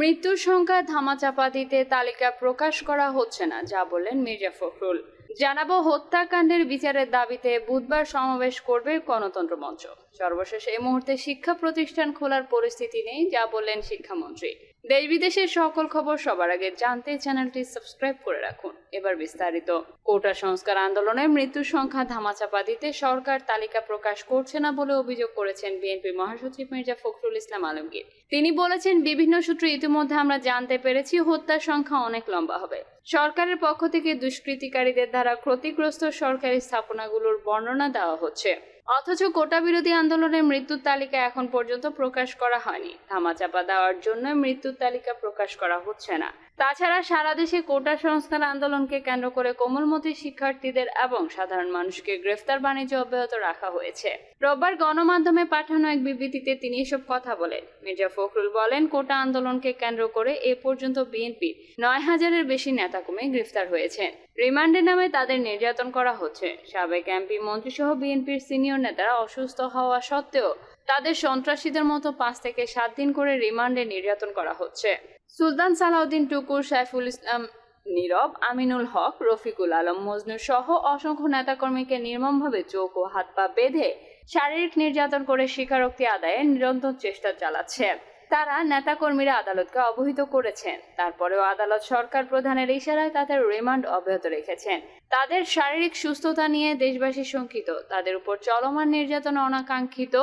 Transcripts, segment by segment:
মৃত্যুর সংখ্যা ধামাচাপা দিতে তালিকা প্রকাশ করা হচ্ছে না, যা বললেন মির্জা ফখরুল। জানাব হত্যাকাণ্ডের বিচারের দাবিতে বুধবার সমাবেশ করবে গণতন্ত্র মঞ্চ। সর্বশেষ এই মুহূর্তে শিক্ষা প্রতিষ্ঠান খোলার পরিস্থিতি নেই, যা বললেন শিক্ষামন্ত্রী। দেশ বিদেশের সকল খবর সবার আগে জানতে চ্যানেলটি সাবস্ক্রাইব করে রাখুন। এবার বিস্তারিত। কোটা সংস্কার আন্দোলনে মৃত্যুর সংখ্যা ধামাচাপা দিতে সরকার তালিকা প্রকাশ করছে না বলে অভিযোগ করেছেন বিএনপি মহাসচিব মির্জা ফখরুল ইসলাম আলমগীর। তিনি বলেছেন, বিভিন্ন সূত্রে ইতিমধ্যে আমরা জানতে পেরেছি, হত্যার সংখ্যা অনেক লম্বা হবে। সরকারের পক্ষ থেকে দুষ্কৃতিকারীদের দ্বারা ক্ষতিগ্রস্ত সরকারি স্থাপনাগুলোর বর্ণনা দেওয়া হচ্ছে। অথচ কোটা বিরোধী আন্দোলনের মৃত্যুর তালিকা এখন পর্যন্ত প্রকাশ করা হয়নি। ধামাচাপা দেওয়ার জন্য মৃত্যুর তালিকা প্রকাশ করা হচ্ছে না। তাছাড়া সারা দেশে কোটা সংস্কার আন্দোলনকে কেন্দ্র করে কোমলমতি শিক্ষার্থীদের এবং সাধারণ মানুষকে গ্রেফতার বাণিজ্য অব্যাহত রাখা হয়েছে। রোববার গণমাধ্যমে পাঠানো এক বিবৃতিতে তিনি এসব কথা বলেন। মির্জা ফখরুল বলেন, কোটা আন্দোলনকে কেন্দ্র করে এ পর্যন্ত বিএনপি নয় হাজারের বেশি নেতাকর্মী গ্রেফতার হয়েছেন রিমান্ডের নামে তাদের নির্যাতন করা হচ্ছে। সাবেক এমপি মন্ত্রীসহ বিএনপির সিনিয়র নেতারা অসুস্থ হওয়া সত্ত্বেও তাদের সন্ত্রাসীদের মতো পাঁচ থেকে সাত দিন করে রিমান্ডে নির্যাতন করা হচ্ছে। সুলতান সালাউদ্দিন টুকুর, সাইফুল ইসলাম নীরব, আমিনুল হক, রফিকুল আলম, মজনু সহ অসংখ্য নেতাকর্মীকে নির্মমভাবে চোখ ও হাত পা বেঁধে শারীরিক নির্যাতন করে স্বীকারোক্তি আদায়ে নিরন্তর চেষ্টা চালাচ্ছে। তারা নেতাকর্মীরা আদালতকে অবহিত করেছেন। তারপরেও আদালত সরকার প্রধানের ইশারায় তাদের রিমান্ড অব্যাহত রেখেছেন। তাদের শারীরিক সুস্থতা নিয়ে দেশবাসী শঙ্কিত। তাদের উপর চলমান নির্যাতন অনাকাঙ্ক্ষিত।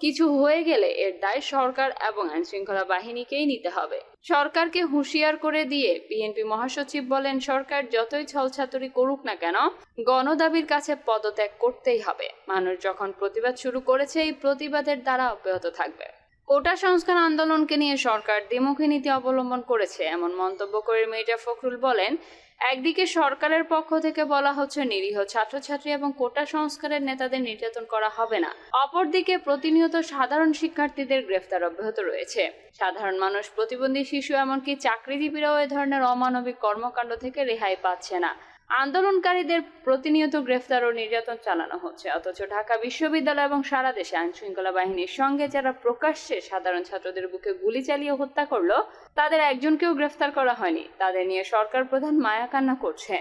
কিছু হয়ে গেলে এর দায় সরকার এবং আইনশৃঙ্খলা বাহিনীকেই নিতে হবে। সরকারকে হুঁশিয়ার করে দিয়ে বিএনপি মহাসচিব বলেন, সরকার যতই ছলছাতুরি করুক না কেন, গণদাবির কাছে পদত্যাগ করতেই হবে। মানুষ যখন প্রতিবাদ শুরু করেছে, এই প্রতিবাদের দ্বারা অব্যাহত থাকবে। কোটা সংস্কার আন্দোলনকে নিয়ে সরকার দ্বিমুখী নীতি অবলম্বন করেছে, এমন মন্তব্য করে মির্জা ফখরুল বলেন, একদিকে সরকারের পক্ষ থেকে বলা হচ্ছে নিরীহ ছাত্রছাত্রী এবং কোটা সংস্কারের নেতাদের নির্যাতন করা হবে না। অপরদিকে প্রতিনিয়ত সাধারণ শিক্ষার্থীদের গ্রেফতার অব্যাহত রয়েছে। সাধারণ মানুষ, প্রতিবন্ধী শিশু, এমনকি চাকরিজীবীরাও এ ধরনের অমানবিক কর্মকাণ্ড থেকে রেহাই পাচ্ছে না। আন্দোলনকারীদের প্রতিনিয়ত গ্রেফতার ও নির্যাতন চালানো হচ্ছে। অথচ ঢাকা বিশ্ববিদ্যালয় এবং সারা দেশে আইন শৃঙ্খলা বাহিনীর সঙ্গে যারা প্রকাশ্যে সাধারণ ছাত্রদের বুকে গুলি চালিয়ে হত্যা করল, তাদের একজনকেও গ্রেফতার করা হয়নি। তাদের নিয়ে সরকার প্রধান মায়া কান্না করছে।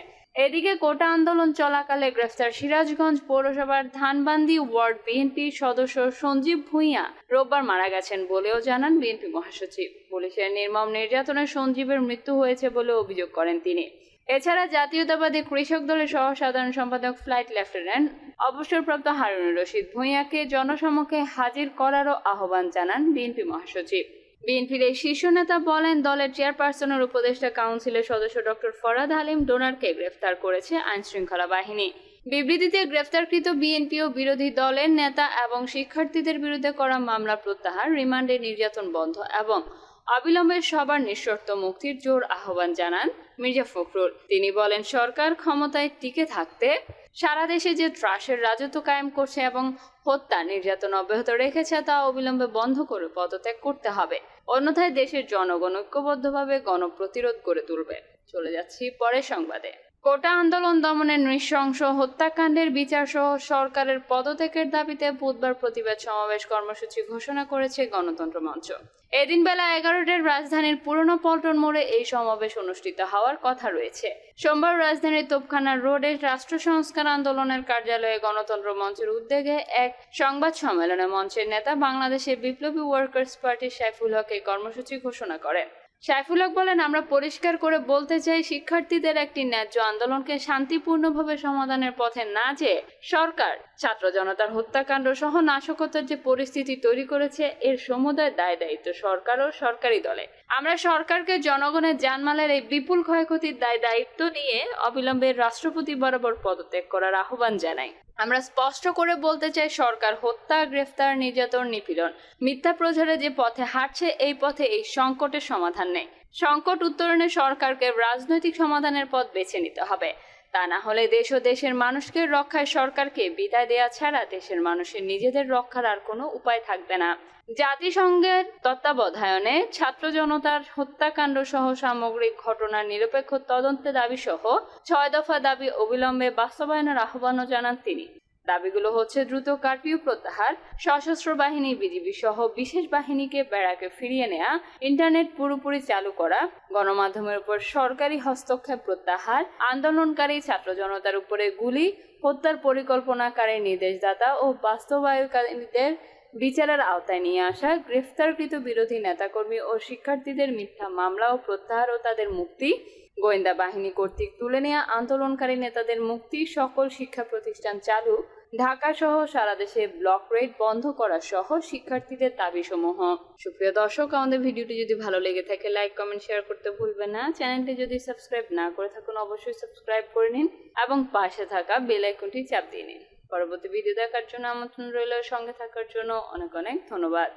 এদিকে কোটা আন্দোলন চলাকালে গ্রেফতার সিরাজগঞ্জ পৌরসভার ধানবান্দি ওয়ার্ড বিএনপির সদস্য সঞ্জীব ভূঁইয়া রোববার মারা গেছেন বলেও জানান বিএনপি মহাসচিব। পুলিশের নির্মম নির্যাতনে সঞ্জীবের মৃত্যু হয়েছে বলে অভিযোগ করেন তিনি। এছাড়া জাতীয়তাবাদী কৃষক দলের সহ সাধারণ সম্পাদক ফ্লাইট লেফটেন্যান্ট অবসরপ্রাপ্ত হারুনুর রশিদ ভূঁইয়াকে জনসমক্ষে হাজির করারও আহ্বান জানান বিএনপি মহাসচিব। বিএনপির এই শীর্ষ নেতা বলেন, দলের চেয়ারপারসনের উপদেষ্টা কাউন্সিলের সদস্য ডক্টর ফরাদ হালিম ডোনারকে গ্রেফতার করেছে আইন শৃঙ্খলা বাহিনী। বিবৃতিতে গ্রেফতারকৃত বিএনপি ও বিরোধী দলের নেতা এবং শিক্ষার্থীদের বিরুদ্ধে করা মামলা প্রত্যাহার, রিমান্ডে নির্যাতন বন্ধ এবং অবিলম্বে সবার নিঃশর্ত মুক্তির জোর আহ্বান জানান মির্জা ফখরুল। তিনি বলেন, সরকার ক্ষমতায় টিকে থাকতে সারা দেশে যে ত্রাসের রাজত্ব কায়েম করছে এবং হত্যা, নির্যাতন অব্যাহত রেখেছে তা অবিলম্বে বন্ধ করে পদত্যাগ করতে হবে। অন্যথায় দেশের জনগণ ঐক্যবদ্ধভাবে গণপ্রতিরোধ গড়ে তুলবে। চলে যাচ্ছি পরের সংবাদে। কোটা আন্দোলন দমনের নৃশংস হত্যাকাণ্ডের বিচার সহ সরকারের পদত্যাগের দাবিতে বুধবার প্রতিবাদ সমাবেশ কর্মসূচি ঘোষণা করেছে গণতন্ত্র মঞ্চ। এদিন বেলা এগারোটার রাজধানীর পুরনো পল্টন মোড়ে এই সমাবেশ অনুষ্ঠিত হওয়ার কথা রয়েছে। সোমবার রাজধানীর তোপখানা রোডে রাষ্ট্র সংস্কার আন্দোলনের কার্যালয়ে গণতন্ত্র মঞ্চের উদ্যোগে এক সংবাদ সম্মেলনে মঞ্চের নেতা বাংলাদেশের বিপ্লবী ওয়ার্কার্স পার্টির সাইফুল হক এই কর্মসূচি ঘোষণা করেন। সাইফুল হক বলেন, আমরা পরিষ্কার করে বলতে চাই, শিক্ষার্থীদের একটি ন্যায্য আন্দোলনকে শান্তিপূর্ণভাবে সমাধানের পথে না যে সরকার, ছাত্র জনতার হত্যাকাণ্ড সহ নাশকতার যে পরিস্থিতি তৈরি করেছে, এর সমুদায় দায় দায়িত্ব সরকার ও সরকারি দলে। আমরা সরকারকে জনগণের জানমালের এই বিপুল ক্ষয়ক্ষতির দায় দায়িত্ব নিয়ে অবিলম্বে রাষ্ট্রপতি বরাবর পদত্যাগ করার আহ্বান জানাই। আমরা স্পষ্ট করে বলতে চাই, সরকার হত্যা, গ্রেফতার, নির্যাতন, নিপীড়ন, মিথ্যা প্রচারে যে পথে হাঁটছে, এই পথে এই সংকটের সমাধান নেই। সংকট উত্তরণে সরকারকে রাজনৈতিক সমাধানের পথ বেছে নিতে হবে। তা না হলে দেশ ও দেশের মানুষকে রক্ষায় সরকারকে বিদায় দেওয়া ছাড়া দেশের মানুষের নিজেদের রক্ষার আর কোনো উপায় থাকবে না। জাতিসংঘের তত্ত্বাবধায়নে ছাত্র জনতার হত্যাকাণ্ড সহ সামগ্রিক ঘটনার নিরপেক্ষ তদন্তে দাবি সহ ছয় দফা দাবি অবিলম্বে বাস্তবায়নের আহ্বানও জানান তিনি। দাবিগুলো হচ্ছে দ্রুত কারফিউ প্রত্যাহার, সশস্ত্র বাহিনী বিজিবি সহ বিশেষ বাহিনীকে ব্যারাকে ফিরিয়ে নেয়া, ইন্টারনেট পুরোপুরি চালু করা, গণমাধ্যমের উপর সরকারি হস্তক্ষেপ প্রত্যাহার, আন্দোলনকারী ছাত্র জনতার উপরে গুলি, হত্যার পরিকল্পনাকারী নির্দেশদাতা ও বাস্তবায়নকারীদের বিচারের আওতায় নিয়ে আসা গ্রেফতারকৃত বিরোধী নেতাকর্মী ও শিক্ষার্থীদের মিথ্যা মামলা ও প্রত্যাহার ও তাদের মুক্তি, গোয়েন্দা বাহিনী কর্তৃক তুলে নেওয়া আন্দোলনকারী নেতাদের মুক্তি, সকল শিক্ষা প্রতিষ্ঠান চালু, ঢাকা সহ সারা দেশে ব্লক রেট বন্ধ করা সহ শিক্ষার্থীদের দাবিসমূহ। সুপ্রিয় দর্শক, আমাদের ভিডিওটি যদি ভালো লেগে থাকে, লাইক, কমেন্ট, শেয়ার করতে ভুলবেন না। চ্যানেলটি যদি সাবস্ক্রাইব না করে থাকুন, অবশ্যই সাবস্ক্রাইব করে নিন এবং পাশে থাকা বেল আইকনটি চাপ দিয়ে নিন। পরবর্তী ভিডিও দেখার জন্য আমন্ত্রণ রইল সঙ্গে থাকার জন্য অনেক অনেক ধন্যবাদ।